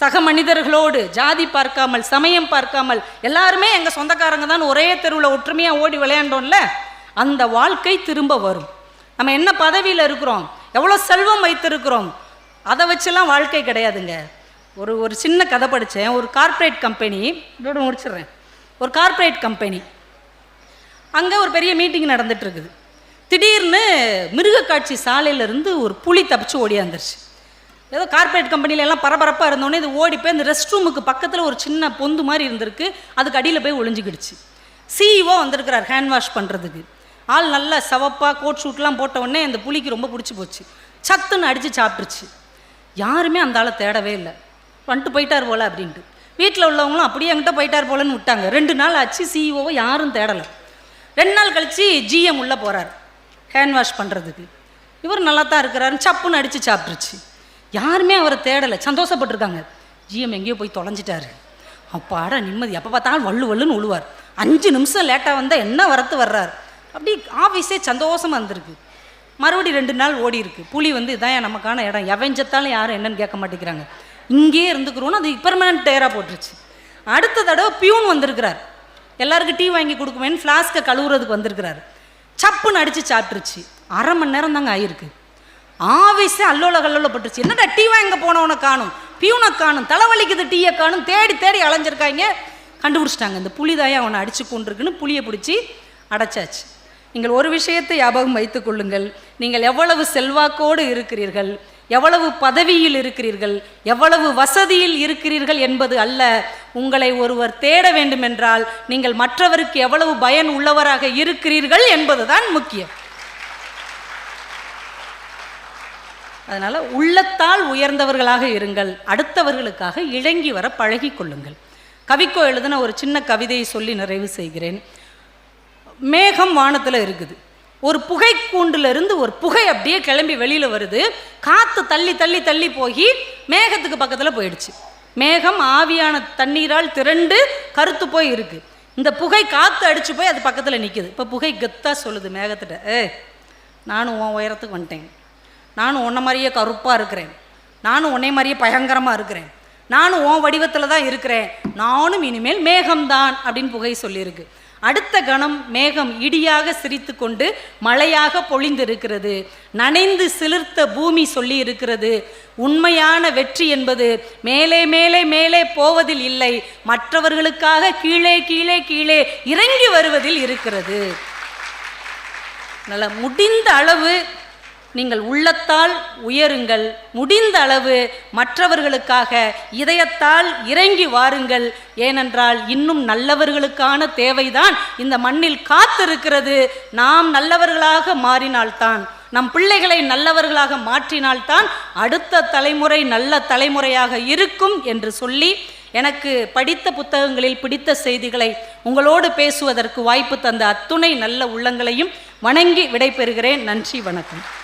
சக மனிதர்களோடு ஜாதி பார்க்காமல் சமயம் பார்க்காமல் எல்லாருமே எங்கள் சொந்தக்காரங்க தான் ஒரே தெருவில் ஒற்றுமையாக ஓடி விளையாண்டோம்ல அந்த வாழ்க்கை திரும்ப வரும். நம்ம என்ன பதவியில் இருக்கிறோம்? எவ்வளோ செல்வம் வைத்திருக்கிறோம்? அதை வச்செல்லாம் வாழ்க்கை கிடையாதுங்க. ஒரு ஒரு சின்ன கதை படித்தேன் ஒரு கார்ப்பரேட் கம்பெனி இதோடு முடிச்சிடுறேன். ஒரு கார்ப்பரேட் கம்பெனி அங்கே ஒரு பெரிய மீட்டிங் நடந்துட்டு இருக்குது. திடீர்னு மிருகக்காட்சி சாலையிலேருந்து ஒரு புலி தப்பிச்சு ஓடியாந்துருச்சு. ஏதோ கார்ப்பரேட் கம்பெனில எல்லாம் பரபரப்பாக இருந்தோடனே இது ஓடி போய் அந்த ரெஸ்ட் ரூமுக்கு பக்கத்தில் ஒரு சின்ன பொந்து மாதிரி இருந்திருக்கு. அதுக்கு அடியில் போய் ஒளிஞ்சுக்கிடுச்சு. சிஇஓ வந்திருக்கிறார் ஹேண்ட் வாஷ் பண்ணுறதுக்கு ஆள் நல்லா சவப்பாக கோட் ஷூட்லாம் போட்ட உடனே அந்த புலிக்கு ரொம்ப பிடிச்சி போச்சு. சத்துன்னு அடித்து சாப்பிட்டுருச்சு. யாருமே அந்த ஆளை தேடவே இல்லை. வந்துட்டு போயிட்டார் போல அப்படின்ட்டு. வீட்டில் உள்ளவங்களும் அப்படியே என்கிட்ட போயிட்டார் போலன்னு விட்டாங்க. ரெண்டு நாள் ஆச்சு சிஇஓவை யாரும் தேடலை. ரெண்டு நாள் கழித்து ஜிஎம் உள்ளே போகிறார் ஹேண்ட் வாஷ் பண்ணுறதுக்கு இவர் நல்லா தான் இருக்கிறாருன்னு சப்புன்னு அடித்து சாப்பிட்ருச்சு யாருமே அவரை தேடலை. சந்தோஷப்பட்டிருக்காங்க. ஜிஎம் எங்கேயோ போய் தொலைஞ்சிட்டாரு. அப்பாடா நிம்மதி. எப்போ பார்த்தாலும் வள்ளு வள்ளுன்னு உழுவார். அஞ்சு நிமிஷம் லேட்டாக வந்தால் என்ன வரத்து வர்றார்? அப்படி ஆஃபீஸே சந்தோஷமாக இருந்திருக்கு. மறுபடியும் ரெண்டு நாள் ஓடி இருக்கு. புலி வந்து இதான் நமக்கான இடம்? எவஞ்சத்தாலும் யாரும் என்னன்னு கேட்க மாட்டேங்கிறாங்க. இங்கேயே இருந்துக்கிறோன்னு அது பெர்மனன்ட் டயராக போட்டுருச்சு. அடுத்த தடவை பியூன் வந்திருக்கிறார். எல்லாருக்கும் டீ வாங்கி கொடுக்குமேன்னு ஃப்ளாஸ்க்கை கழுவுறதுக்கு வந்திருக்கிறார். சப்புன்னு அடித்து சாப்பிட்டுருச்சு. அரை மணி நேரம் தாங்க ஆயிருக்கு. ஆவேசம் அல்லோல கல்லோலப்பட்டுருச்சு என்னடா டீ வாங்க போனவனை காணும்? பியூனை காணும்? தலைவலிக்குது டீயை காணும்? தேடி தேடி அலைஞ்சிருக்காங்க. கண்டுபிடிச்சிட்டாங்க. இந்த புலிதாயை அவனை அடிச்சு கொண்டிருக்குன்னு புளியை பிடிச்சி அடைச்சாச்சு. நீங்கள் ஒரு விஷயத்தை ஞாபகம் வைத்துக் கொள்ளுங்கள். நீங்கள் எவ்வளவு செல்வாக்கோடு இருக்கிறீர்கள்? எவ்வளவு பதவியில் இருக்கிறீர்கள்? எவ்வளவு வசதியில் இருக்கிறீர்கள் என்பது அல்ல. உங்களை ஒருவர் தேட வேண்டுமென்றால் நீங்கள் மற்றவருக்கு எவ்வளவு பயன் உள்ளவராக இருக்கிறீர்கள் என்பதுதான் முக்கியம். அதனால் உள்ளத்தால் உயர்ந்தவர்களாக இருங்கள் அடுத்தவர்களுக்காக இழங்கி வர பழகி கொள்ளுங்கள். கவிக்கோ எழுதின ஒரு சின்ன கவிதையை சொல்லி நிறைவு செய்கிறேன். மேகம் வானத்தில் இருக்குது. ஒரு புகை கூண்டுலேருந்து ஒரு புகை அப்படியே கிளம்பி வெளியில் வருது. காற்று தள்ளி தள்ளி தள்ளி போய் மேகத்துக்கு பக்கத்தில் போயிடுச்சு. மேகம் ஆவியான தண்ணீரால் திரண்டு கருத்து போய் இருக்கு. இந்த புகை காற்று அடிச்சு போய் அது பக்கத்தில் நிற்குது இப்போ புகை கெத்தாக சொல்லுது மேகத்திட்ட. ஏ நானும் உன் உயரத்துக்கு வந்துட்டேன். நானும் உன்னை மாதிரியே கருப்பாக இருக்கிறேன். நானும் உன்னை மாதிரியே பயங்கரமாக இருக்கிறேன். நானும் உன் வடிவத்தில் தான் இருக்கிறேன். நானும் இனிமேல் மேகம்தான் அப்படின்னு புகை சொல்லியிருக்கு. அடுத்த கணம் மேகம் இடியாக சிரித்து கொண்டு மழையாக பொழிந்திருக்கிறது. நனைந்து சிலிர்த்த பூமி சொல்லி இருக்கிறது உண்மையான வெற்றி என்பது மேலே மேலே மேலே போவதில் இல்லை. மற்றவர்களுக்காக கீழே கீழே கீழே இறங்கி வருவதில் இருக்கிறது. நல்ல முடிந்த அளவு நீங்கள் உள்ளத்தால் உயருங்கள். முடிந்த அளவு மற்றவர்களுக்காக இதயத்தால் இறங்கி வாருங்கள். ஏனென்றால் இன்னும் நல்லவர்களுக்கான தேவைதான் இந்த மண்ணில் காத்திருக்கிறது. நாம் நல்லவர்களாக மாறினால்தான் நம் பிள்ளைகளை நல்லவர்களாக மாற்றினால்தான் அடுத்த தலைமுறை நல்ல தலைமுறையாக இருக்கும் என்று சொல்லி எனக்கு படித்த புத்தகங்களில் பிடித்த செய்திகளை உங்களோடு பேசுவதற்கு வாய்ப்பு தந்த அத்துணை நல்ல உள்ளங்களையும் வணங்கி விடைபெறுகிறேன். நன்றி வணக்கம்.